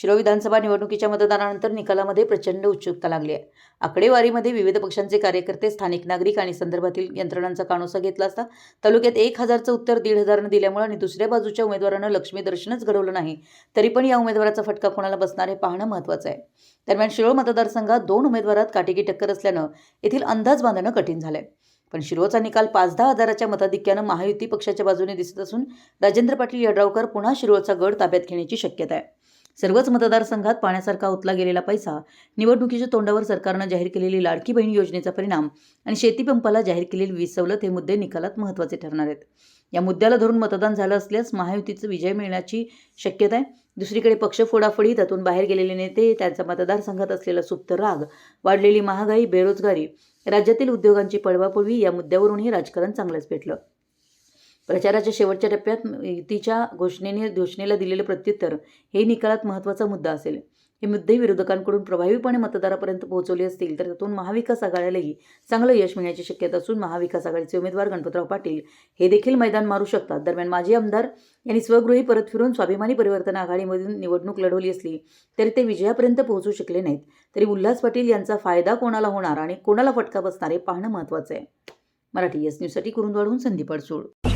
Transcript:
शिरो विधानसभा निवडणुकीच्या मतदानानंतर निकालामध्ये प्रचंड उत्सुकता लागली आहे. आकडेवारीमध्ये विविध पक्षांचे कार्यकर्ते स्थानिक नागरिक आणि संदर्भातील यंत्रणांचा कानोसा घेतला असता तालुक्यात एक हजारचं उत्तर दीड हजारनं दिल्यामुळे आणि दुसऱ्या बाजूच्या उमेदवारानं लक्ष्मी दर्शनच घडवलं नाही तरी पण या उमेदवाराचा फटका कोणाला बसणार हे पाहणं महत्त्वाचं आहे. दरम्यान शिरोळ मतदारसंघात दोन उमेदवारात काटेकी टक्कर असल्यानं येथील अंदाज बांधणं कठीण झालंय. पण शिरोळचा निकाल पाच दहा हजाराच्या मताधिक्यानं महायुती पक्षाच्या बाजूने दिसत असून राजेंद्र पाटील यड्रावकर पुन्हा शिरोळचा गड ताब्यात घेण्याची शक्यता आहे. सर्वच मतदारसंघात पाण्यासारखा ओतला गेलेला पैसा निवडणुकीच्या तोंडावर सरकारनं जाहीर केलेली लाडकी बहीण योजनेचा परिणाम आणि शेतीपंपाला जाहीर केलेली वीज सवलत हे मुद्दे निकालात महत्त्वाचे ठरणार आहेत. या मुद्द्याला धरून मतदान झालं असल्यास महायुतीचं विजय मिळण्याची शक्यता आहे. दुसरीकडे पक्ष फोडाफोडी त्यातून बाहेर गेलेले नेते त्यांचा मतदारसंघात असलेला सुप्त राग वाढलेली महागाई बेरोजगारी राज्यातील उद्योगांची पळवापळवी या मुद्द्यावरूनही राजकारण चांगलंच पेटलं. प्रचाराच्या शेवटच्या टप्प्यात युतीच्या घोषणेने घोषणेला दिलेलं प्रत्युत्तर हे निकालात महत्त्वाचा मुद्दा असेल. हे मुद्दे विरोधकांकडून प्रभावीपणे मतदारापर्यंत पोहोचवले असतील तर त्यातून महाविकास आघाडीलाही चांगलं यश मिळण्याची शक्यता असून महाविकास आघाडीचे उमेदवार गणपतराव पाटील हे देखील मैदान मारू शकतात. दरम्यान माजी आमदार यांनी स्वगृही परत फिरून स्वाभिमानी परिवर्तन आघाडीमधून निवडणूक लढवली असली तरी ते विजयापर्यंत पोहोचू शकले नाहीत. तरी उल्हास पाटील यांचा फायदा कोणाला होणार आणि कोणाला फटका बसणार हे पाहणं महत्त्वाचं आहे. मराठी एस न्यूजसाठी कुरुंदवाडहून संदीप अडसूळ.